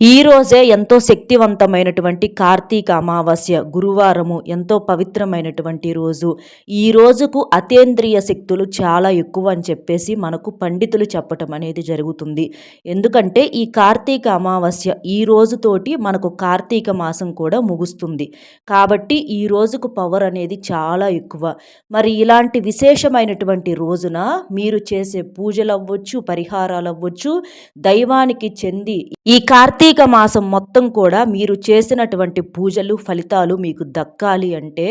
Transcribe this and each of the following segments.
ఈ రోజే ఎంతో శక్తివంతమైనటువంటి కార్తీక అమావాస్య గురువారము ఎంతో పవిత్రమైనటువంటి రోజు. ఈ రోజుకు అతేంద్రియ శక్తులు చాలా ఎక్కువ అని చెప్పేసి మనకు పండితులు చెప్పటం అనేది జరుగుతుంది. ఎందుకంటే ఈ కార్తీక అమావాస్య ఈ రోజుతోటి మనకు కార్తీక మాసం కూడా ముగుస్తుంది. కాబట్టి ఈ రోజుకు పవర్ అనేది చాలా ఎక్కువ. మరి ఇలాంటి విశేషమైనటువంటి రోజున మీరు చేసే పూజలు అవ్వచ్చు పరిహారాలు అవ్వచ్చు దైవానికి చెంది ఈ కార్తీక కార్తీక మాసం మొత్తం కూడా మీరు చేసినటువంటి పూజలు ఫలితాలు మీకు దక్కాలి అంటే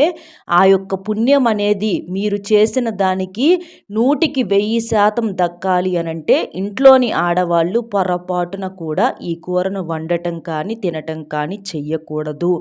ఆ యొక్క పుణ్యం అనేది మీరు చేసిన దానికి నూటికి వెయ్యి శాతం దక్కాలి అనంటే ఇంట్లోని ఆడవాళ్ళు పొరపాటున కూడా ఈ కూరను వండటం కానీ తినటం కానీ చెయ్యకూడదు.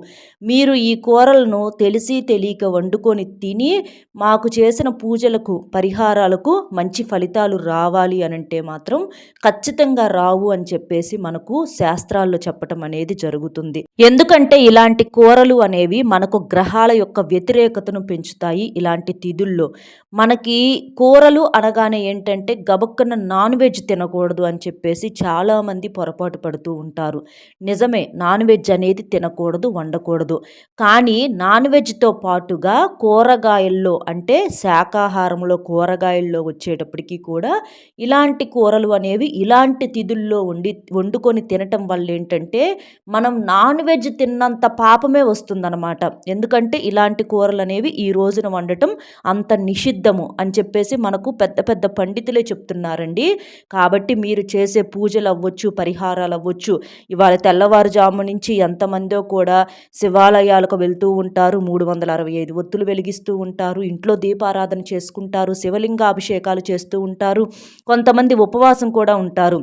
మీరు ఈ కూరలను తెలిసి తెలియక వండుకొని తిని మాకు చేసిన పూజలకు పరిహారాలకు మంచి ఫలితాలు రావాలి అనంటే మాత్రం ఖచ్చితంగా రావు అని చెప్పేసి మనకు శాస్త్రాలు పురాణాల్లో చెప్పటం అనేది జరుగుతుంది. ఎందుకంటే ఇలాంటి కూరలు అనేవి మనకు గ్రహాల యొక్క వ్యతిరేకతను పెంచుతాయి ఇలాంటి తిథుల్లో. మనకి కూరలు అనగానే ఏంటంటే గబక్కన నాన్ వెజ్ తినకూడదు అని చెప్పేసి చాలామంది పొరపాటు పడుతూ ఉంటారు. నిజమే నాన్ వెజ్ అనేది తినకూడదు వండకూడదు. కానీ నాన్ వెజ్తో పాటుగా కూరగాయల్లో అంటే శాకాహారంలో కూరగాయల్లో వచ్చేటప్పటికి కూడా ఇలాంటి కూరలు అనేవి ఇలాంటి తిథుల్లో వండి వండుకొని తినటం వల్ల ఏంటంటే మనం నాన్ వెజ్ తిన్నంత పాపమే వస్తుందన్నమాట. ఎందుకంటే ఇలాంటి కూరలు అనేవి ఈ రోజున వండటం అంత నిషిద్ధము అని చెప్పేసి మనకు పెద్ద పెద్ద పండితులే చెప్తున్నారండి. కాబట్టి మీరు చేసే పూజలు అవ్వచ్చు పరిహారాలు అవ్వచ్చు ఇవాళ తెల్లవారుజాము నుంచి ఎంతమందో కూడా శివాలయాలకు వెళ్తూ ఉంటారు. మూడు వందల అరవై ఐదు ఒత్తులు వెలిగిస్తూ ఉంటారు. ఇంట్లో దీపారాధన చేసుకుంటారు. శివలింగాభిషేకాలు చేస్తూ ఉంటారు. కొంతమంది ఉపవాసం కూడా ఉంటారు.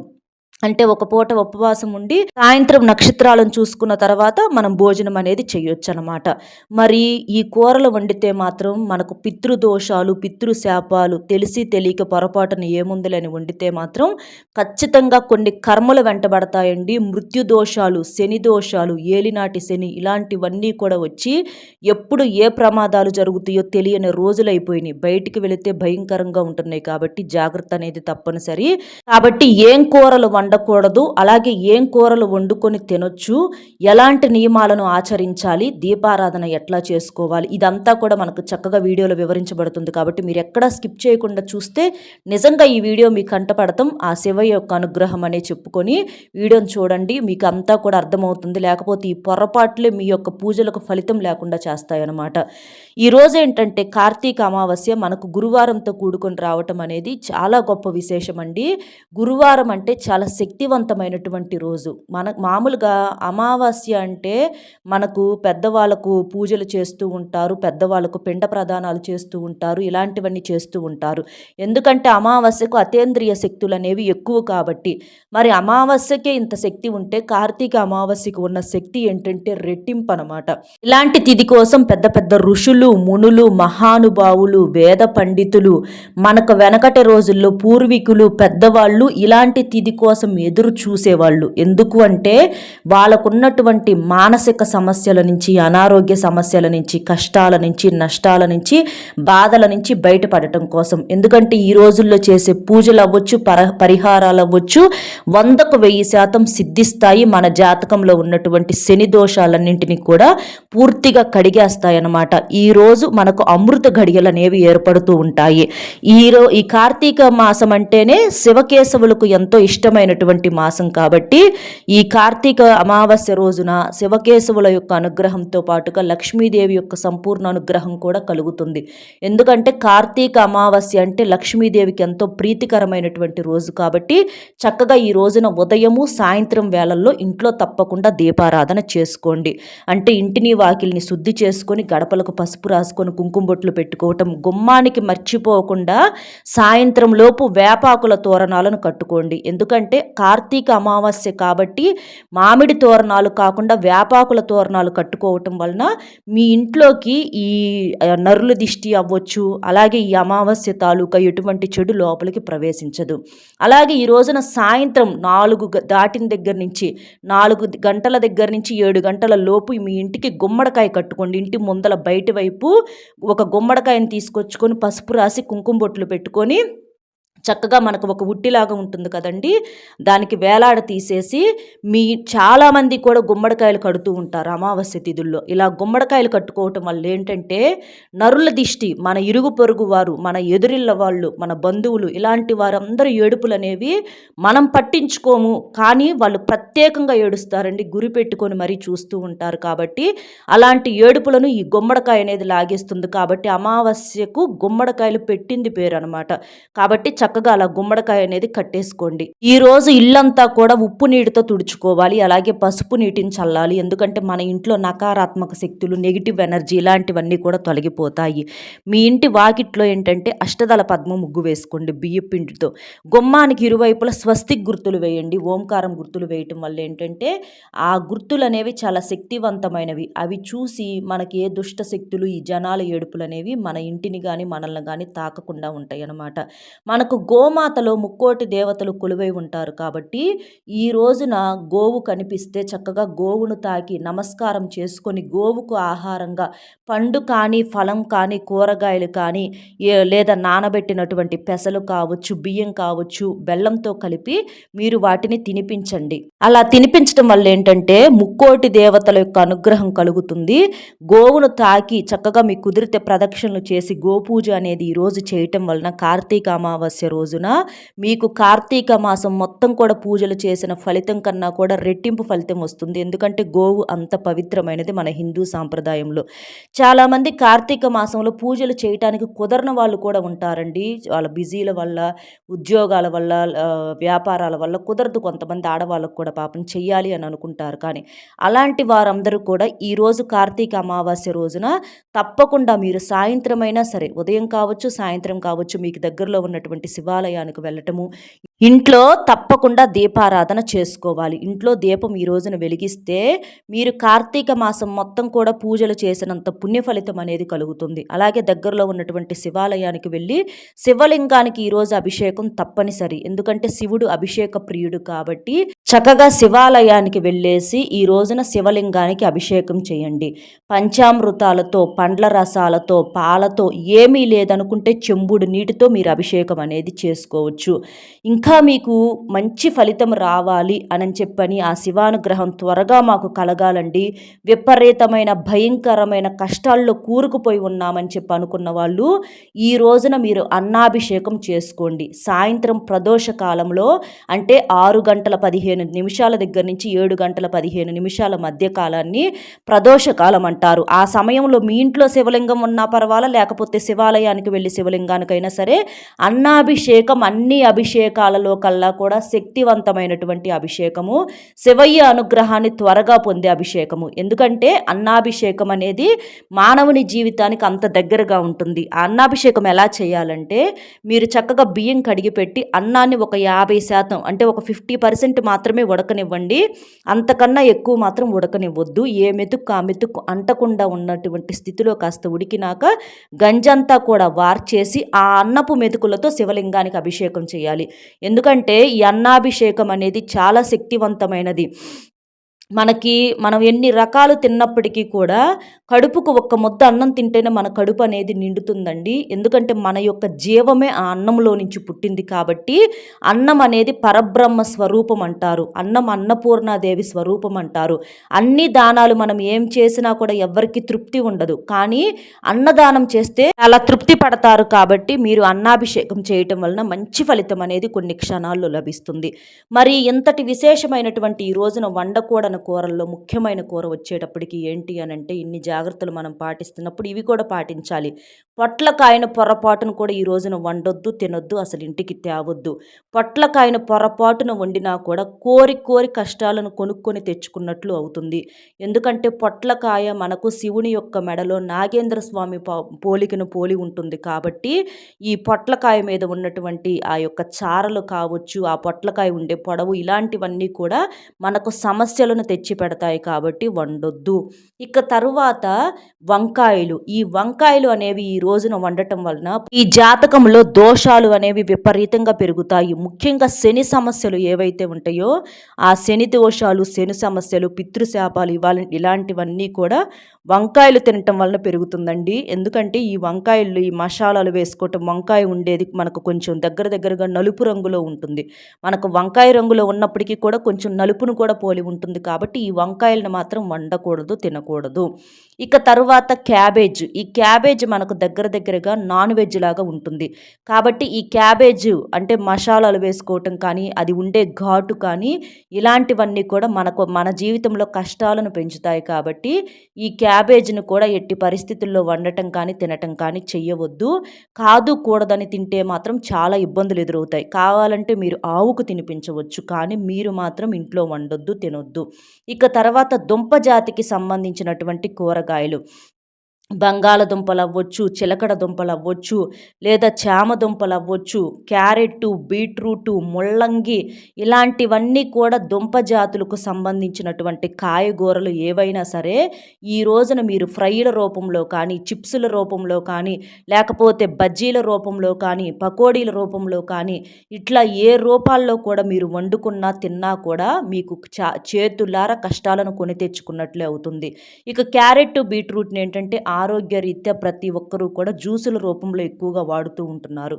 అంటే ఒక పూట ఉపవాసం ఉండి సాయంత్రం నక్షత్రాలను చూసుకున్న తర్వాత మనం భోజనం అనేది చేయొచ్చు అనమాట మరి ఈ కూరలు వండితే మాత్రం మనకు పితృదోషాలు పితృశాపాలు తెలిసి తెలియక పొరపాటున ఏముందులని వండితే మాత్రం ఖచ్చితంగా కొన్ని కర్మలు వెంటబడతాయండి మృత్యు దోషాలు శని దోషాలు ఏలినాటి శని ఇలాంటివన్నీ కూడా వచ్చి ఎప్పుడు ఏ ప్రమాదాలు జరుగుతాయో తెలియని రోజులైపోయినాయి. బయటికి వెళితే భయంకరంగా ఉంటున్నాయి కాబట్టి జాగ్రత్త అనేది తప్పనిసరి. కాబట్టి ఏం కూరలు వండ వండకూడదు అలాగే ఏం కూరలు వండుకొని తినొచ్చు. ఎలాంటి నియమాలను ఆచరించాలి? దీపారాధన ఎట్లా చేసుకోవాలి? ఇదంతా కూడా మనకు చక్కగా వీడియోలో వివరించబడుతుంది కాబట్టి మీరు ఎక్కడా స్కిప్ చేయకుండా చూస్తే నిజంగా ఈ వీడియో మీకు కంటపడతాం ఆ శివ యొక్క అనుగ్రహం అనే చెప్పుకొని వీడియోని చూడండి. మీకు అంతా కూడా అర్థమవుతుంది. లేకపోతే ఈ పొరపాట్లే మీ యొక్క పూజలకు ఫలితం లేకుండా చేస్తాయన్నమాట. ఈరోజు ఏంటంటే కార్తీక అమావాస్య మనకు గురువారంతో కూడుకొని రావటం అనేది చాలా గొప్ప విశేషం అండి. గురువారం అంటే చాలా శక్తివంతమైనటువంటి రోజు. మన మామూలుగా అమావాస్య అంటే మనకు పెద్దవాళ్ళకు పూజలు చేస్తూ ఉంటారు పెద్దవాళ్ళకు పిండ ప్రదానాలు చేస్తూ ఉంటారు ఇలాంటివన్నీ చేస్తూ ఉంటారు. ఎందుకంటే అమావాస్యకు అతేంద్రియ శక్తులు అనేవి ఎక్కువ కాబట్టి. మరి అమావాస్యకే ఇంత శక్తి ఉంటే కార్తీక అమావాస్యకు ఉన్న శక్తి ఏంటంటే రెట్టింపు అనమాట ఇలాంటి తిథి కోసం పెద్ద పెద్ద ఋషులు మునులు మహానుభావులు వేద పండితులు మనకు వెనకటి రోజుల్లో పూర్వీకులు పెద్దవాళ్ళు ఇలాంటి తిథి కోసం ఎదురు చూసేవాళ్ళు. ఎందుకు అంటే వాళ్ళకున్నటువంటి మానసిక సమస్యల నుంచి అనారోగ్య సమస్యల నుంచి కష్టాల నుంచి నష్టాల నుంచి బాధల నుంచి బయటపడటం కోసం. ఎందుకంటే ఈ రోజుల్లో చేసే పూజలు అవ్వచ్చు పర పరిహారాలు అవ్వచ్చు వందకు వెయ్యి శాతం సిద్ధిస్తాయి మన జాతకంలో ఉన్నటువంటి శని దోషాలన్నింటినీ కూడా పూర్తిగా కడిగేస్తాయన్నమాట. ఈరోజు మనకు అమృత ఘడియలు అనేవి ఏర్పడుతూ ఉంటాయి. ఈరో ఈ కార్తీక మాసం అంటేనే శివకేశవులకు ఎంతో ఇష్టమైనటువంటి మాసం కాబట్టి ఈ కార్తీక అమావాస్య రోజున శివకేశవుల యొక్క అనుగ్రహంతో పాటుగా లక్ష్మీదేవి యొక్క సంపూర్ణ అనుగ్రహం కూడా కలుగుతుంది. ఎందుకంటే కార్తీక అమావాస్య అంటే లక్ష్మీదేవికి ఎంతో ప్రీతికరమైనటువంటి రోజు కాబట్టి చక్కగా ఈ రోజున ఉదయము సాయంత్రం వేళల్లో ఇంట్లో తప్పకుండా దీపారాధన చేసుకోండి. అంటే ఇంటిని వాకిల్ని శుద్ధి చేసుకొని గడపలకు పసుపు రాసుకొని కుంకుమ బొట్లు పెట్టుకోవటం గుమ్మానికి మర్చిపోకుండా సాయంత్రం లోపు వేపాకుల తోరణాలను కట్టుకోండి. ఎందుకంటే కార్తీక అమావాస్య కాబట్టి మామిడి తోరణాలు కాకుండా వేపాకుల తోరణాలు కట్టుకోవటం వలన మీ ఇంట్లోకి ఈ నరుల దిష్టి అవ్వచ్చు అలాగే ఈ అమావాస్య తాలూకా ఎటువంటి చెడు లోపలికి ప్రవేశించదు. అలాగే ఈ రోజున సాయంత్రం నాలుగు దాటిన దగ్గర నుంచి నాలుగు గంటల దగ్గర నుంచి ఏడు గంటల లోపు మీ ఇంటికి గుమ్మడికాయ కట్టుకోండి. ఇంటి ముందల బయట వైపు ఒక గుమ్మడికాయని తీసుకొచ్చుకొని పసుపు రాసి కుంకుమ బొట్లు పెట్టుకొని చక్కగా మనకు ఒక ఉట్టిలాగా ఉంటుంది కదండి. దానికి వేలాడ తీసేసి మీ చాలామంది కూడా గుమ్మడికాయలు కడుతూ ఉంటారు అమావాస్య తిథుల్లో. ఇలా గుమ్మడికాయలు కట్టుకోవటం వల్ల ఏంటంటే నరుల దిష్టి మన ఇరుగు పొరుగు వారు మన ఎదురిళ్ళ వాళ్ళు మన బంధువులు ఇలాంటి వారందరూ ఏడుపులు అనేవి మనం పట్టించుకోము. కానీ వాళ్ళు ప్రత్యేకంగా ఏడుస్తారండి. గురి పెట్టుకొని మరీ చూస్తూ ఉంటారు కాబట్టి అలాంటి ఏడుపులను ఈ గుమ్మడికాయ అనేది లాగేస్తుంది. కాబట్టి అమావాస్యకు గుమ్మడికాయలు పెట్టింది పేరు అనమాట కాబట్టి చక్కగా అలా గుమ్మడికాయ అనేది కట్టేసుకోండి. ఈ రోజు ఇల్లంతా కూడా ఉప్పు నీటితో తుడుచుకోవాలి అలాగే పసుపు నీటిని చల్లాలి. ఎందుకంటే మన ఇంట్లో నకారాత్మక శక్తులు నెగిటివ్ ఎనర్జీ ఇలాంటివన్నీ కూడా తొలగిపోతాయి. మీ ఇంటి వాకిట్లో ఏంటంటే అష్టదళ పద్మ ముగ్గు వేసుకోండి బియ్య పిండితో. గుమ్మానికి ఇరువైపులా స్వస్తిక్ గుర్తులు వేయండి. ఓంకారం గుర్తులు వేయటం వల్ల ఏంటంటే ఆ గుర్తులు అనేవి చాలా శక్తివంతమైనవి. అవి చూసి మనకి ఏ దుష్ట శక్తులు ఈ జనాల ఏడుపులు అనేవి మన ఇంటిని కానీ మనల్ని కానీ తాకకుండా ఉంటాయి అన్నమాట మనకు గోమాతలో ముక్కోటి దేవతలు కొలువై ఉంటారు కాబట్టి ఈ రోజున గోవు కనిపిస్తే చక్కగా గోవును తాకి నమస్కారం చేసుకొని గోవుకు ఆహారంగా పండు కానీ ఫలం కానీ కూరగాయలు కానీ లేదా నానబెట్టినటువంటి పెసలు కావచ్చు బియ్యం కావచ్చు బెల్లంతో కలిపి మీరు వాటిని తినిపించండి. అలా తినిపించడం వల్ల ఏంటంటే ముక్కోటి దేవతల యొక్క అనుగ్రహం కలుగుతుంది. గోవును తాకి చక్కగా మీ కుదిరితే ప్రదక్షిణలు చేసి గోపూజ అనేది ఈరోజు చేయటం వలన కార్తీక అమావాస్య రోజున మీకు కార్తీక మాసం మొత్తం కూడా పూజలు చేసిన ఫలితం కన్నా కూడా రెట్టింపు ఫలితం వస్తుంది. ఎందుకంటే గోవు అంత పవిత్రమైనది మన హిందూ సాంప్రదాయంలో. చాలామంది కార్తీక మాసంలో పూజలు చేయటానికి కుదరని వాళ్ళు కూడా ఉంటారండి. వాళ్ళ బిజీల వల్ల ఉద్యోగాల వల్ల వ్యాపారాల వల్ల కుదరదు కొంతమంది ఆడవాళ్ళకు కూడా పాపం చెయ్యాలి అని అనుకుంటారు. కానీ అలాంటి వారందరూ కూడా ఈరోజు కార్తీక అమావాస్య రోజున తప్పకుండా మీరు సాయంత్రమైనా సరే ఉదయం కావచ్చు సాయంత్రం కావచ్చు మీకు దగ్గరలో ఉన్నటువంటి శివాలయానికి వెళ్ళటము ఇంట్లో తప్పకుండా దీపారాధన చేసుకోవాలి. ఇంట్లో దీపం ఈ రోజున వెలిగిస్తే మీరు కార్తీక మాసం మొత్తం కూడా పూజలు చేసినంత పుణ్య ఫలితం అనేది కలుగుతుంది. అలాగే దగ్గరలో ఉన్నటువంటి శివాలయానికి వెళ్ళి శివలింగానికి ఈరోజు అభిషేకం తప్పనిసరి. ఎందుకంటే శివుడు అభిషేక ప్రియుడు కాబట్టి చక్కగా శివాలయానికి వెళ్ళేసి ఈ రోజున శివలింగానికి అభిషేకం చేయండి. పంచామృతాలతో పండ్ల రసాలతో పాలతో ఏమీ లేదనుకుంటే చెంబుడు నీటితో మీరు అభిషేకం అనేది చేసుకోవచ్చు. ఇంకా మీకు మంచి ఫలితం రావాలి అని చెప్పని ఆ శివానుగ్రహం త్వరగా మాకు కలగాలండి. విపరీతమైన భయంకరమైన కష్టాల్లో కూరుకుపోయి ఉన్నామని చెప్పి అనుకున్న వాళ్ళు ఈ రోజున మీరు అన్నాభిషేకం చేసుకోండి. సాయంత్రం ప్రదోష కాలంలో అంటే ఆరు గంటల పదిహేను నిమిషాల దగ్గర నుంచి ఏడు గంటల పదిహేను నిమిషాల మధ్య కాలాన్ని ప్రదోష కాలం అంటారు. ఆ సమయంలో మీ ఇంట్లో శివలింగం ఉన్నా పర్వాలా లేకపోతే శివాలయానికి వెళ్ళి శివలింగానికైనా సరే అన్నాభిషేకం అన్ని అభిషేకాల అభిషేకాలలో కల్లా కూడా శక్తివంతమైనటువంటి అభిషేకము శివయ్య అనుగ్రహాన్ని త్వరగా పొందే అభిషేకము. ఎందుకంటే అన్నాభిషేకం అనేది మానవుని జీవితానికి అంత దగ్గరగా ఉంటుంది. ఆ అన్నాభిషేకం ఎలా చేయాలంటే మీరు చక్కగా బియ్యం కడిగి పెట్టి అన్నాన్ని ఒక యాభై శాతం అంటే ఒక ఫిఫ్టీ పర్సెంట్ మాత్రమే ఉడకనివ్వండి. అంతకన్నా ఎక్కువ మాత్రం ఉడకనివ్వద్దు. ఏ మెతుకు ఆ మెతుకు అంటకుండా ఉన్నటువంటి స్థితిలో కాస్త ఉడికినాక గంజంతా కూడా వార్చేసి ఆ అన్నపు మెతుకులతో శివలింగానికి అభిషేకం చేయాలి. ఎందుకంటే ఈ అన్నాభిషేకం అనేది చాలా శక్తివంతమైనది. మనకి మనం ఎన్ని రకాలు తిన్నప్పటికీ కూడా కడుపుకు ఒక్క ముద్ద అన్నం తింటేనే మన కడుపు అనేది నిండుతుందండి. ఎందుకంటే మన యొక్క జీవమే ఆ అన్నంలో నుంచి పుట్టింది కాబట్టి అన్నం అనేది పరబ్రహ్మ స్వరూపం అంటారు. అన్నం అన్నపూర్ణాదేవి స్వరూపం అంటారు. అన్ని దానాలు మనం ఏం చేసినా కూడా ఎవరికి తృప్తి ఉండదు. కానీ అన్నదానం చేస్తే అలా తృప్తి పడతారు కాబట్టి మీరు అన్నాభిషేకం చేయటం వలన మంచి ఫలితం అనేది కొన్ని క్షణాల్లో లభిస్తుంది. మరి ఇంతటి విశేషమైనటువంటి ఈ రోజున వండకూడను కూరల్లో ముఖ్యమైన కూర వచ్చేటప్పటికి ఏంటి అని అంటే ఇన్ని జాగ్రత్తలు మనం పాటిస్తున్నప్పుడు ఇవి కూడా పాటించాలి. పొట్లకాయన పొరపాటును కూడా ఈ రోజున వండొద్దు తినొద్దు అసలు ఇంటికి తేవద్దు. పొట్లకాయన పొరపాటున వండినా కూడా కోరి కోరి కష్టాలను కొనుక్కొని తెచ్చుకున్నట్లు అవుతుంది. ఎందుకంటే పొట్లకాయ మనకు శివుని యొక్క మెడలో నాగేంద్ర స్వామి పోలికను పోలి ఉంటుంది కాబట్టి ఈ పొట్లకాయ మీద ఉన్నటువంటి ఆ యొక్క చారలు కావచ్చు ఆ పొట్లకాయ ఉండే పొడవు ఇలాంటివన్నీ కూడా మనకు సమస్యలను తెచ్చి పెడతాయి కాబట్టి వండొద్దు. ఇక తరువాత వంకాయలు. ఈ వంకాయలు అనేవి ఈ రోజున వండటం వలన ఈ జాతకంలో దోషాలు అనేవి విపరీతంగా పెరుగుతాయి. ముఖ్యంగా శని సమస్యలు ఏవైతే ఉంటాయో ఆ శని దోషాలు శని సమస్యలు పితృశాపాలు ఇవాళ ఇలాంటివన్నీ కూడా వంకాయలు తినటం వలన పెరుగుతుందండి. ఎందుకంటే ఈ వంకాయలు ఈ మసాలాలు వేసుకోవటం వంకాయ ఉండేది మనకు కొంచెం దగ్గర దగ్గరగా నలుపు రంగులో ఉంటుంది. మనకు వంకాయ రంగులో ఉన్నప్పటికీ కూడా కొంచెం నలుపును కూడా పోలి ఉంటుంది కాబట్టి ఈ వంకాయలను మాత్రం వండకూడదు తినకూడదు. ఇక తరువాత క్యాబేజ్. ఈ క్యాబేజ్ మనకు దగ్గర దగ్గరగా నాన్ వెజ్ లాగా ఉంటుంది. కాబట్టి ఈ క్యాబేజ్ అంటే మసాలాలు వేసుకోవటం కానీ అది ఉండే ఘాటు కానీ ఇలాంటివన్నీ కూడా మనకు మన జీవితంలో కష్టాలను పెంచుతాయి కాబట్టి ఈ క్యాబేజ్ను కూడా ఎట్టి పరిస్థితుల్లో వండటం కానీ తినటం కానీ చెయ్యవద్దు. కాదు కూడదని తింటే మాత్రం చాలా ఇబ్బందులు ఎదురవుతాయి. కావాలంటే మీరు ఆవుకు తినిపించవచ్చు కానీ మీరు మాత్రం ఇంట్లో వండొద్దు తినొద్దు. ఇక తర్వాత దుంప జాతికి సంబంధించినటువంటి కూరగాయలు. బంగాళదుంపలు అవ్వచ్చు చిలకడ దుంపలు అవ్వచ్చు లేదా చామ దుంపలు అవ్వచ్చు క్యారెట్ బీట్రూటు ముల్లంగి ఇలాంటివన్నీ కూడా దుంప జాతులకు సంబంధించినటువంటి కాయగూరలు ఏవైనా సరే ఈ రోజున మీరు ఫ్రైల రూపంలో కానీ చిప్సుల రూపంలో కానీ లేకపోతే బజ్జీల రూపంలో కానీ పకోడీల రూపంలో కానీ ఇట్లా ఏ రూపాల్లో కూడా మీరు వండుకున్నా తిన్నా కూడా మీకు చా చేతులార కష్టాలను కొని తెచ్చుకున్నట్లే అవుతుంది. ఇక క్యారెట్ బీట్రూట్ని ఏంటంటే ఆరోగ్యరీత్యా ప్రతి ఒక్కరూ కూడా జ్యూసుల రూపంలో ఎక్కువగా వాడుతూ ఉంటున్నారు.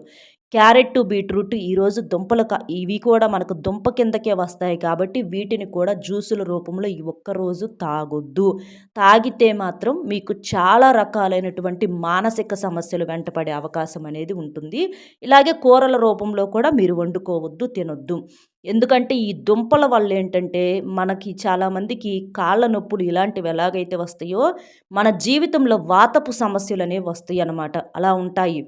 క్యారెట్ బీట్రూట్ ఈరోజు దుంపలు ఇవి కూడా మనకు దుంప కిందకే వస్తాయి కాబట్టి వీటిని కూడా జ్యూసుల రూపంలో ఈ ఒక్కరోజు తాగొద్దు. తాగితే మాత్రం మీకు చాలా రకాలైనటువంటి మానసిక సమస్యలు వెంటపడే అవకాశం అనేది ఉంటుంది. ఇలాగే కూరల రూపంలో కూడా మీరు వండుకోవద్దు తినొద్దు. ఎందుకంటే ఈ దుంపల వల్ల ఏంటంటే మనకి చాలామందికి కాళ్ళ నొప్పులు ఇలాంటివి ఎలాగైతే వస్తాయో మన జీవితంలో వాతపు సమస్యలు అనేవి వస్తాయి అన్నమాట అలా ఉంటాయి.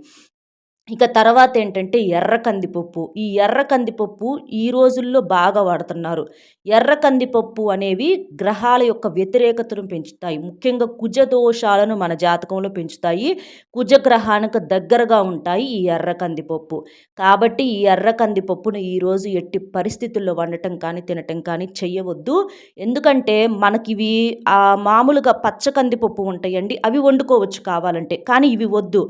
ఇక తర్వాత ఏంటంటే ఎర్ర కందిపప్పు. ఈ ఎర్ర కందిపప్పు ఈ రోజుల్లో బాగా వాడుతున్నారు. ఎర్ర కందిపప్పు అనేవి గ్రహాల యొక్క వ్యతిరేకతను పెంచుతాయి. ముఖ్యంగా కుజ దోషాలను మన జాతకంలో పెంచుతాయి. కుజ గ్రహానికి దగ్గరగా ఉంటాయి ఈ ఎర్ర కందిపప్పు. కాబట్టి ఈ ఎర్ర కందిపప్పును ఈరోజు ఎట్టి పరిస్థితుల్లో వండటం కానీ తినటం కానీ చెయ్యవద్దు. ఎందుకంటే మనకి ఇవి మామూలుగా పచ్చ కందిపప్పు ఉంటాయండి. అవి వండుకోవచ్చు కావాలంటే. కానీ ఇవి వద్దు.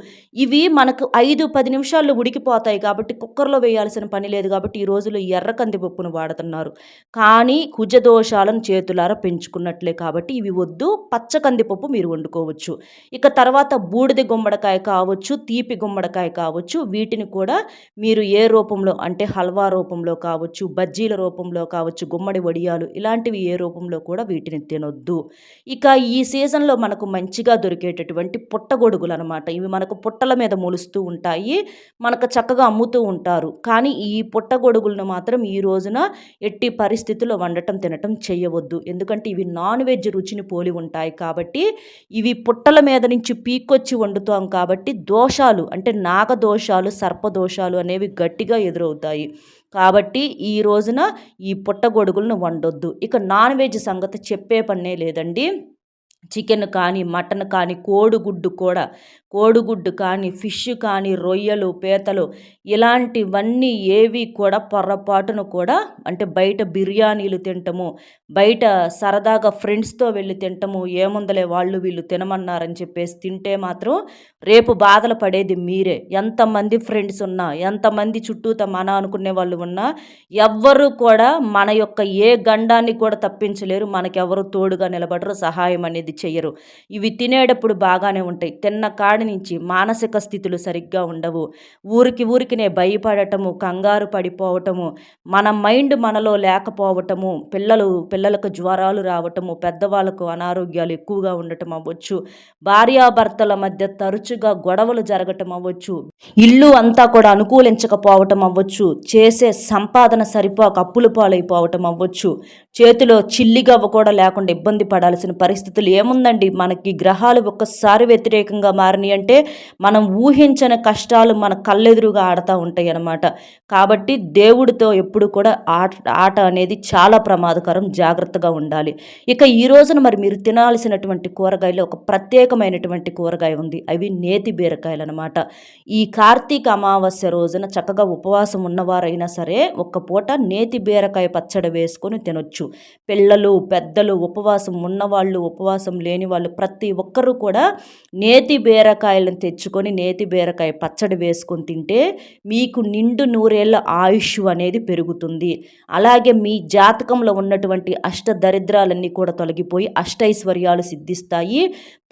ఇవి మనకు ఐదు పది నిమిషాల్లో ఉడికిపోతాయి కాబట్టి కుక్కర్లో వేయాల్సిన పని లేదు కాబట్టి ఈ రోజుల్లో ఎర్ర కందిపప్పును వాడుతున్నారు. కానీ కుజదోషాలను చేతులారా పెంచుకున్నట్లే కాబట్టి ఇవి వద్దు పచ్చ కందిపప్పు మీరు వండుకోవచ్చు. ఇక తర్వాత బూడిద గుమ్మడికాయ కావచ్చు తీపి గుమ్మడికాయ కావచ్చు వీటిని కూడా మీరు ఏ రూపంలో అంటే హల్వా రూపంలో కావచ్చు బజ్జీల రూపంలో కావచ్చు గుమ్మడి వడియాలు ఇలాంటివి ఏ రూపంలో కూడా వీటిని తినొద్దు. ఇక ఈ సీజన్లో మనకు మంచిగా దొరికేటటువంటి పుట్టగొడుగులు అనమాట ఇవి మనకు పుట్టల మీద మొలుస్తూ ఉంటాయి. మనకు చక్కగా అమ్ముతూ ఉంటారు. కానీ ఈ పుట్టగొడుగులను మాత్రం ఈ రోజున ఎట్టి పరిస్థితుల్లో వండటం తినటం చేయవద్దు. ఎందుకంటే ఇవి నాన్ వెజ్ రుచిని పోలి ఉంటాయి కాబట్టి ఇవి పుట్టల మీద నుంచి పీక్కొచ్చి వండుతాం కాబట్టి దోషాలు అంటే నాగదోషాలు సర్పదోషాలు అనేవి గట్టిగా ఎదురవుతాయి. కాబట్టి ఈ రోజున ఈ పుట్టగొడుగులను వండొద్దు. ఇక నాన్ వెజ్ సంగతి చెప్పే పనే లేదండి. చికెన్ కానీ మటన్ కానీ కోడిగుడ్డు కూడా. కోడిగుడ్డు కానీ ఫిష్ కానీ రొయ్యలు పీతలు ఇలాంటివన్నీ ఏవి కూడా పొరపాటును కూడా అంటే బయట బిర్యానీలు తింటము బయట సరదాగా ఫ్రెండ్స్తో వెళ్ళి తింటము ఏముందలే వాళ్ళు వీళ్ళు తినమన్నారని చెప్పేసి తింటే మాత్రం రేపు బాధలు పడేది మీరే. ఎంతమంది ఫ్రెండ్స్ ఉన్నా ఎంతమంది చుట్టూత మన అనుకునే వాళ్ళు ఉన్నా ఎవ్వరూ కూడా మన యొక్క ఏ గండాన్ని కూడా తప్పించలేరు. మనకెవరు తోడుగా నిలబడరు. సహాయం అనేది చెయ్యరు ఇవి తినేటప్పుడు బాగానే ఉంటాయి. తిన్న కాడి నుంచి మానసిక స్థితులు సరిగ్గా ఉండవు. ఊరికి ఊరికినే భయపడటము కంగారు పడిపోవటము మన మైండ్ మనలో లేకపోవటము పిల్లలు పిల్లలకు జ్వరాలు రావటము పెద్దవాళ్ళకు అనారోగ్యాలు ఎక్కువగా ఉండటం అవ్వచ్చు. భార్యాభర్తల మధ్య తరచుగా గొడవలు జరగటం అవ్వచ్చు. ఇల్లు అంతా కూడా అనుకూలించకపోవటం అవ్వచ్చు. చేసే సంపాదన సరిపోక అప్పులు పాలైపోవటం అవ్వచ్చు. చేతిలో చిల్లిగవ్వ కూడా లేకుండా ఇబ్బంది పడాల్సిన పరిస్థితులు ఏముందండి? మనకి గ్రహాలు ఒక్కసారి వ్యతిరేకంగా మారినాయి అంటే మనం ఊహించని కష్టాలు మన కళ్ళెదురుగా ఆడుతూ ఉంటాయి అన్నమాట కాబట్టి దేవుడితో ఎప్పుడు కూడా ఆట ఆట అనేది చాలా ప్రమాదకరం జాగ్రత్తగా ఉండాలి. ఇక ఈ రోజున మరి మీరు తినాల్సినటువంటి కూరగాయలు ఒక ప్రత్యేకమైనటువంటి కూరగాయ ఉంది. అవి నేతి బీరకాయలు అనమాట ఈ కార్తీక అమావాస్య రోజున చక్కగా ఉపవాసం ఉన్నవారైనా సరే ఒక్క పూట నేతి బీరకాయ పచ్చడి వేసుకొని తినొచ్చు. కావచ్చు పిల్లలు పెద్దలు ఉపవాసం ఉన్నవాళ్ళు ఉపవాసం లేని వాళ్ళు ప్రతి ఒక్కరూ కూడా నేతి బీరకాయలను తెచ్చుకొని నేతి బీరకాయ పచ్చడి వేసుకొని తింటే మీకు నిండు నూరేళ్ళ ఆయుష్ అనేది పెరుగుతుంది. అలాగే మీ జాతకంలో ఉన్నటువంటి అష్ట దరిద్రాలన్నీ కూడా తొలగిపోయి అష్టైశ్వర్యాలు సిద్ధిస్తాయి.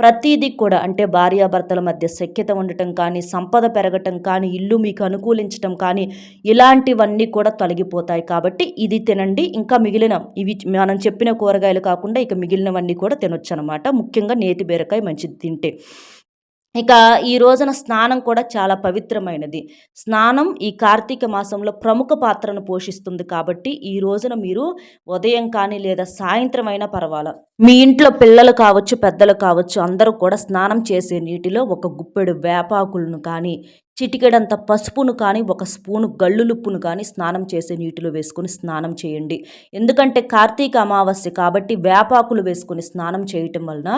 ప్రతీది కూడా అంటే భార్యాభర్తల మధ్య సఖ్యత ఉండటం కానీ సంపద పెరగటం కానీ ఇల్లు మీకు అనుకూలించటం కానీ ఇలాంటివన్నీ కూడా తొలగిపోతాయి. కాబట్టి ఇది తినండి. ఇంకా మిగిలిన ఇవి మనం చెప్పిన కూరగాయలు కాకుండా ఇక మిగిలినవన్నీ కూడా తినొచ్చు అనమాట ముఖ్యంగా నేతి బీరకాయ మంచిది తింటే. ఇక ఈ రోజున స్నానం కూడా చాలా పవిత్రమైనది. స్నానం ఈ కార్తీక మాసంలో ప్రముఖ పాత్రను పోషిస్తుంది కాబట్టి ఈ రోజున మీరు ఉదయం కానీ లేదా సాయంత్రం అయినా పర్వాలా. మీ ఇంట్లో పిల్లలు కావచ్చు పెద్దలు కావచ్చు అందరూ కూడా స్నానం చేసే నీటిలో ఒక గుప్పెడు వేపాకులను కానీ చిటికెడంత పసుపును కానీ ఒక స్పూను గళ్ళులుప్పును కానీ స్నానం చేసే నీటిలో వేసుకొని స్నానం చేయండి. ఎందుకంటే కార్తీక అమావాస్య కాబట్టి వేపాకులు వేసుకొని స్నానం చేయటం వలన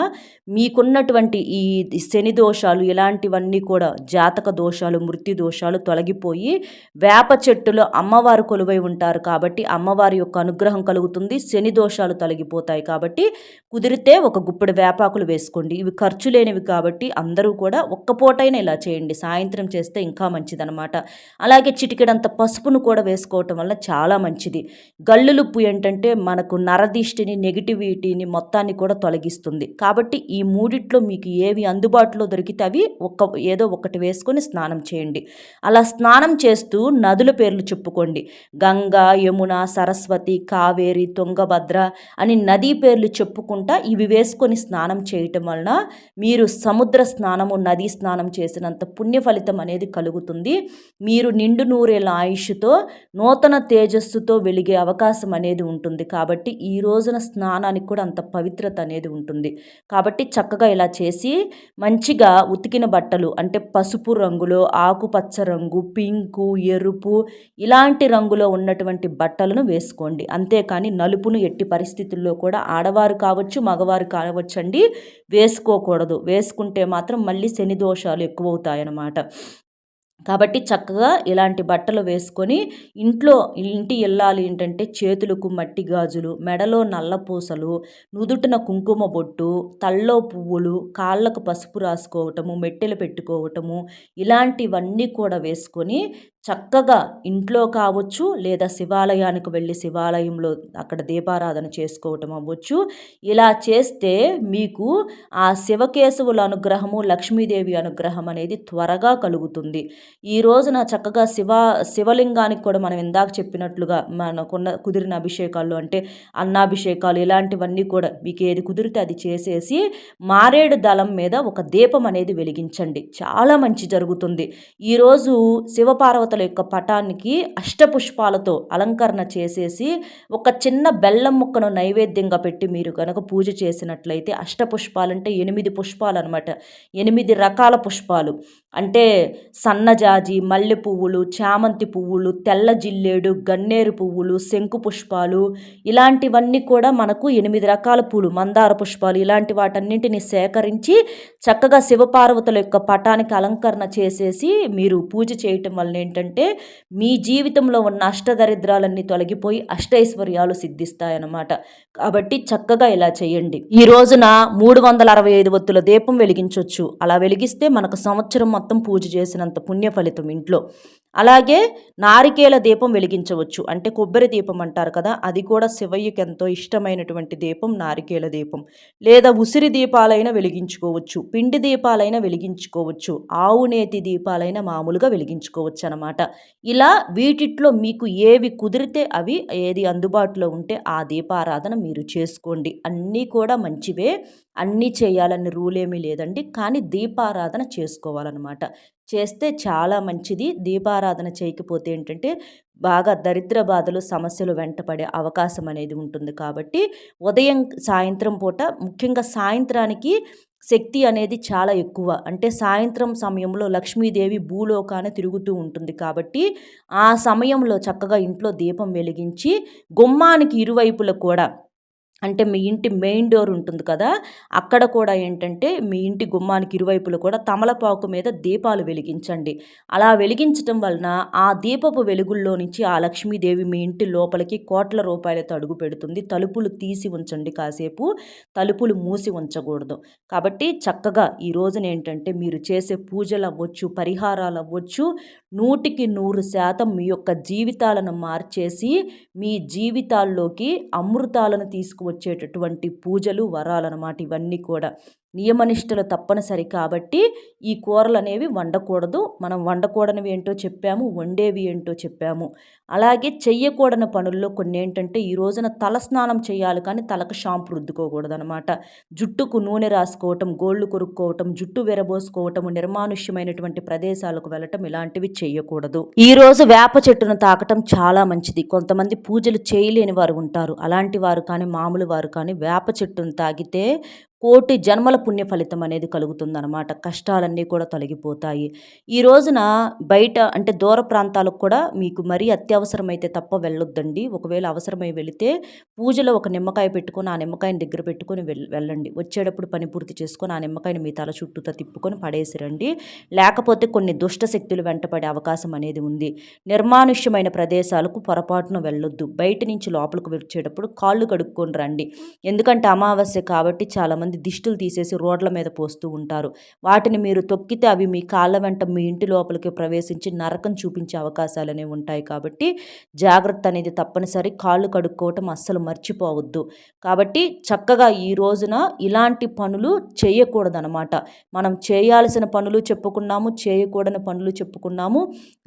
మీకున్నటువంటి ఈ శని దోషాలు ఇలాంటివన్నీ కూడా జాతక దోషాలు మృత్యు దోషాలు తొలగిపోయి వేప చెట్టులో అమ్మవారు కొలువై ఉంటారు కాబట్టి అమ్మవారి యొక్క అనుగ్రహం కలుగుతుంది శని దోషాలు తొలగిపోతాయి కాబట్టి కుదిరితే ఒక గుప్పెడు వేపాకులు వేసుకోండి. ఇవి ఖర్చు లేనివి కాబట్టి అందరూ కూడా ఒక్క పూటైనా ఇలా చేయండి. సాయంత్రం చేస్తే వేస్తే ఇంకా మంచిదనమాట అలాగే చిటికెడంత పసుపును కూడా వేసుకోవటం వల్ల చాలా మంచిది. గల్లులుప్పు ఏంటంటే మనకు నరదిష్టిని నెగిటివిటీని మొత్తాన్ని కూడా తొలగిస్తుంది. కాబట్టి ఈ మూడిట్లో మీకు ఏవి అందుబాటులో దొరికితే అవి ఒక్క ఏదో ఒకటి వేసుకొని స్నానం చేయండి. అలా స్నానం చేస్తూ నదుల పేర్లు చెప్పుకోండి. గంగా యమున సరస్వతి కావేరి తుంగభద్ర అని నదీ పేర్లు చెప్పుకుంటా ఇవి వేసుకొని స్నానం చేయటం వలన మీరు సముద్ర స్నానము నదీ స్నానం చేసినంత పుణ్య ఫలితం అనేది అనేది కలుగుతుంది. మీరు నిండు నూరేళ్ళ ఆయుష్తో నూతన తేజస్సుతో వెలిగే అవకాశం అనేది ఉంటుంది. కాబట్టి ఈ రోజున స్నానానికి కూడా అంత పవిత్రత అనేది ఉంటుంది. కాబట్టి చక్కగా ఇలా చేసి మంచిగా ఉతికిన బట్టలు అంటే పసుపు రంగులో ఆకుపచ్చ రంగు పింకు ఎరుపు ఇలాంటి రంగులో ఉన్నటువంటి బట్టలను వేసుకోండి. అంతేకాని నలుపును ఎట్టి పరిస్థితుల్లో కూడా ఆడవారు కావచ్చు మగవారు కావచ్చు అండి వేసుకోకూడదు. వేసుకుంటే మాత్రం మళ్ళీ శని దోషాలు ఎక్కువ అవుతాయన్నమాట కాబట్టి చక్కగా ఇలాంటి బట్టలు వేసుకొని ఇంట్లో ఇంటి ఇల్లాలు ఏంటంటే చేతులకు మట్టి గాజులు మెడలో నల్లపూసలు నుదుటిన కుంకుమ బొట్టు తల్లో పువ్వులు కాళ్ళకు పసుపు రాసుకోవటము మెట్టెలు పెట్టుకోవటము ఇలాంటివన్నీ కూడా వేసుకొని చక్కగా ఇంట్లో కావచ్చు లేదా శివాలయానికి వెళ్ళి శివాలయంలో అక్కడ దీపారాధన చేసుకోవటం అవ్వచ్చు. ఇలా చేస్తే మీకు ఆ శివకేశవుల అనుగ్రహము లక్ష్మీదేవి అనుగ్రహం అనేది త్వరగా కలుగుతుంది. ఈ రోజున చక్కగా శివ శివలింగానికి కూడా మనం ఇందాక చెప్పినట్లుగా మనకున్న కుదిరిన అభిషేకాలు అంటే అన్నాభిషేకాలు ఇలాంటివన్నీ కూడా మీకు ఏది కుదిరితే అది చేసేసి మారేడు దళం మీద ఒక దీపం అనేది వెలిగించండి. చాలా మంచి జరుగుతుంది. ఈరోజు శివపార్వతుల యొక్క పటానికి అష్టపుష్పాలతో అలంకరణ చేసేసి ఒక చిన్న బెల్లం ముక్కను నైవేద్యంగా పెట్టి మీరు కనుక పూజ చేసినట్లయితే అష్టపుష్పాలంటే ఎనిమిది పుష్పాలు అనమాట ఎనిమిది రకాల పుష్పాలు. అంటే సన్న సన్నజాజి మల్లె పువ్వులు చామంతి పువ్వులు తెల్ల జిల్లేడు గన్నేరు పువ్వులు శంకు పుష్పాలు ఇలాంటివన్నీ కూడా మనకు ఎనిమిది రకాల పూలు మందార పుష్పాలు ఇలాంటి వాటన్నింటిని సేకరించి చక్కగా శివపార్వతుల యొక్క పటానికి అలంకరణ చేసేసి మీరు పూజ చేయటం వల్ల ఏంటంటే మీ జీవితంలో ఉన్న అష్టదరిద్రాలన్నీ తొలగిపోయి అష్టైశ్వర్యాలు సిద్ధిస్తాయన్నమాట. కాబట్టి చక్కగా ఇలా చేయండి. ఈ రోజున మూడు వందల అరవై ఐదు ఒత్తుల దీపం వెలిగించవచ్చు అలా వెలిగిస్తే మనకు సంవత్సరం మొత్తం పూజ చేసినంత పుణ్యం ఫలితం ఇంట్లో. అలాగే నారికేల దీపం వెలిగించవచ్చు. అంటే కొబ్బరి దీపం అంటారు కదా అది కూడా శివయ్యకి ఎంతో ఇష్టమైనటువంటి దీపం నారికేల దీపం. లేదా ఉసిరి దీపాలైనా వెలిగించుకోవచ్చు పిండి దీపాలైనా వెలిగించుకోవచ్చు ఆవు నేతి దీపాలైనా మామూలుగా వెలిగించుకోవచ్చు అనమాట ఇలా వీటిట్లో మీకు ఏవి కుదిరితే అవి ఏది అందుబాటులో ఉంటే ఆ దీపారాధన మీరు చేసుకోండి. అన్నీ కూడా మంచివే. అన్నీ చేయాలని రూల్ ఏమీ లేదండి. కానీ దీపారాధన చేసుకోవాలన్నమాట. చేస్తే చాలా మంచిది. దీపారాధన చేయకపోతే ఏంటంటే బాగా దరిద్ర బాధలు సమస్యలు వెంటపడే అవకాశం అనేది ఉంటుంది కాబట్టి ఉదయం సాయంత్రం పూట ముఖ్యంగా సాయంత్రానికి శక్తి అనేది చాలా ఎక్కువ. అంటే సాయంత్రం సమయంలో లక్ష్మీదేవి భూలోకాన తిరుగుతూ ఉంటుంది కాబట్టి ఆ సమయంలో చక్కగా ఇంట్లో దీపం వెలిగించి గుమ్మానికి ఇరువైపులా కూడా అంటే మీ ఇంటి మెయిన్ డోర్ ఉంటుంది కదా అక్కడ కూడా ఏంటంటే మీ ఇంటి గుమ్మానికి ఇరువైపులు కూడా తమలపాకు మీద దీపాలు వెలిగించండి. అలా వెలిగించటం వలన ఆ దీపపు వెలుగుల్లో నుంచి ఆ లక్ష్మీదేవి మీ ఇంటి లోపలికి కోట్ల రూపాయలతో అడుగు పెడుతుంది. తలుపులు తీసి ఉంచండి కాసేపు తలుపులు మూసి ఉంచకూడదు. కాబట్టి చక్కగా ఈ రోజున ఏంటంటే మీరు చేసే పూజలు అవ్వచ్చు పరిహారాలు అవ్వచ్చు నూటికి నూరు శాతం మీ యొక్క జీవితాలను మార్చేసి మీ జీవితాల్లోకి అమృతాలను వచ్చేటటువంటి పూజలు వరాలన్నమాట ఇవన్నీ కూడా. నియమనిష్టలు తప్పనిసరి కాబట్టి ఈ కూరలు అనేవి వండకూడదు. మనం వండకూడనివి ఏంటో చెప్పాము వండేవి ఏంటో చెప్పాము. అలాగే చెయ్యకూడని పనుల్లో కొన్ని ఏంటంటే ఈ రోజున తల స్నానం చేయాలి కానీ తలకు షాంపు రుద్దుకోకూడదు అనమాట జుట్టుకు నూనె రాసుకోవటం గోళ్ళు కొరుక్కోవటం జుట్టు విరబోసుకోవటం నిర్మానుష్యమైనటువంటి ప్రదేశాలకు వెళ్ళటం ఇలాంటివి చేయకూడదు ఈ రోజు వేప చెట్టును తాకటం చాలా మంచిది. కొంతమంది పూజలు చేయలేని వారు ఉంటారు. అలాంటి వారు కానీ మామూలు వారు కానీ వేప చెట్టును తాగితే కోటి జన్మల పుణ్య ఫలితం అనేది కలుగుతుందన్నమాట. కష్టాలన్నీ కూడా తొలగిపోతాయి. ఈ రోజున బయట అంటే దూర ప్రాంతాలకు కూడా మీకు మరీ అత్యవసరమైతే తప్ప వెళ్ళొద్దండి. ఒకవేళ అవసరమై వెళితే పూజలో ఒక నిమ్మకాయ పెట్టుకొని ఆ నిమ్మకాయని దగ్గర పెట్టుకొని వెళ్ళండి. వచ్చేటప్పుడు పని పూర్తి చేసుకొని ఆ నిమ్మకాయని మీ తల చుట్టూతో తిప్పుకొని పడేసిరండి లేకపోతే కొన్ని దుష్ట శక్తులు వెంటపడే అవకాశం అనేది ఉంది. నిర్మానుష్యమైన ప్రదేశాలకు పొరపాటున వెళ్ళొద్దు. బయట నుంచి లోపలికి వచ్చేటప్పుడు కాళ్ళు కడుక్కొని రండి. ఎందుకంటే అమావాస్య కాబట్టి చాలామంది కొంతమంది దిష్టులు తీసేసి రోడ్ల మీద పోస్తూ ఉంటారు. వాటిని మీరు తొక్కితే అవి మీ కాళ్ళ వెంట మీ ఇంటి లోపలికి ప్రవేశించి నరకం చూపించే అవకాశాలు అనేవి ఉంటాయి కాబట్టి జాగ్రత్త అనేది తప్పనిసరి. కాళ్ళు కడుక్కోవటం అస్సలు మర్చిపోవద్దు. కాబట్టి చక్కగా ఈ రోజున ఇలాంటి పనులు చేయకూడదనమాట మనం చేయాల్సిన పనులు చెప్పుకున్నాము చేయకూడని పనులు చెప్పుకున్నాము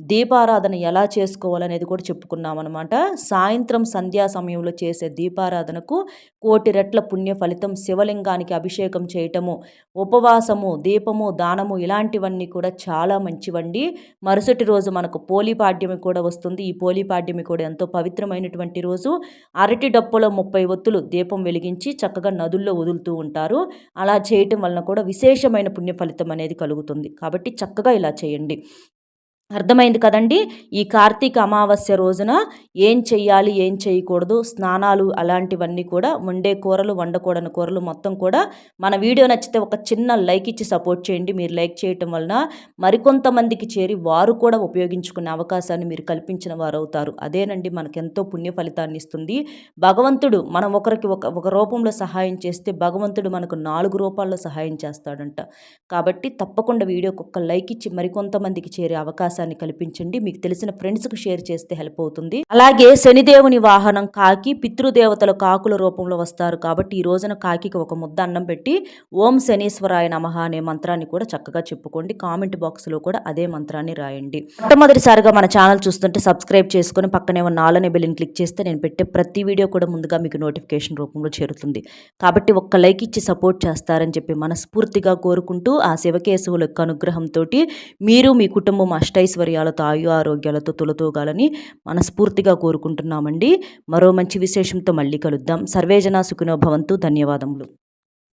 దీపారాధన ఎలా చేసుకోవాలనేది కూడా చెప్పుకున్నాం అనమాట సాయంత్రం సంధ్యా సమయంలో చేసే దీపారాధనకు కోటి రెట్ల పుణ్య ఫలితం శివలింగానికి అభిషేకం చేయటము ఉపవాసము దీపము దానము ఇలాంటివన్నీ కూడా చాలా మంచివండి. మరుసటి రోజు మనకు పోలిపాడ్యమి కూడా వస్తుంది. ఈ పోలిపాడ్యమి కూడా ఎంతో పవిత్రమైనటువంటి రోజు. అరటి డప్పులో ముప్పై ఒత్తులు దీపం వెలిగించి చక్కగా నదుల్లో వదులుతూ ఉంటారు. అలా చేయటం వలన కూడా విశేషమైన పుణ్య ఫలితం అనేది కలుగుతుంది. కాబట్టి చక్కగా ఇలా చేయండి. అర్థమైంది కదండి? ఈ కార్తీక అమావాస్య రోజున ఏం చెయ్యాలి ఏం చేయకూడదు స్నానాలు అలాంటివన్నీ కూడా వండే కూరలు వండకూడని కూరలు మొత్తం కూడా మన వీడియో నచ్చితే ఒక చిన్న లైక్ ఇచ్చి సపోర్ట్ చేయండి. మీరు లైక్ చేయటం వలన మరికొంతమందికి చేరి వారు కూడా ఉపయోగించుకునే అవకాశాన్ని మీరు కల్పించిన వారు అవుతారు అదేనండి మనకెంతో పుణ్య ఫలితాన్ని ఇస్తుంది. భగవంతుడు మనం ఒకరికి ఒక ఒక రూపంలో సహాయం చేస్తే భగవంతుడు మనకు నాలుగు రూపాల్లో సహాయం చేస్తాడంట. కాబట్టి తప్పకుండా వీడియోకి ఒక లైక్ ఇచ్చి మరికొంతమందికి చేరే అవకాశం అవకాశాన్ని కల్పించండి. మీకు తెలిసిన ఫ్రెండ్స్కి షేర్ చేస్తే హెల్ప్ అవుతుంది. అలాగే శనిదేవుని వాహనం కాకి పితృదేవతలు కాకుల రూపంలో వస్తారు కాబట్టి ఈ రోజున కాకి ఒక ముద్ద అన్నం పెట్టి ఓం శనీశ్వరాయ నమ అనే మంత్రాన్ని కూడా చక్కగా చెప్పుకోండి. కామెంట్ బాక్స్లో కూడా అదే మంత్రాన్ని రాయండి. మొట్టమొదటిసారిగా మన ఛానల్ చూస్తుంటే సబ్స్క్రైబ్ చేసుకుని పక్కనే ఉన్న ఆలనే బెల్లిని క్లిక్ చేస్తే నేను పెట్టే ప్రతి వీడియో కూడా ముందుగా మీకు నోటిఫికేషన్ రూపంలో చేరుతుంది. కాబట్టి ఒక్క లైక్ ఇచ్చి సపోర్ట్ చేస్తారని చెప్పి మనస్ఫూర్తిగా కోరుకుంటూ ఆ శివకేశవుల యొక్క అనుగ్రహంతో మీరు మీ కుటుంబం అష్టై ఐశ్వర్యాలతో ఆయు ఆరోగ్యాలతో తులతూగాలని మనస్ఫూర్తిగా కోరుకుంటున్నామండి. మరో మంచి విశేషంతో మళ్ళీ కలుద్దాం. సర్వేజన సుఖినో భవంతు. ధన్యవాదములు.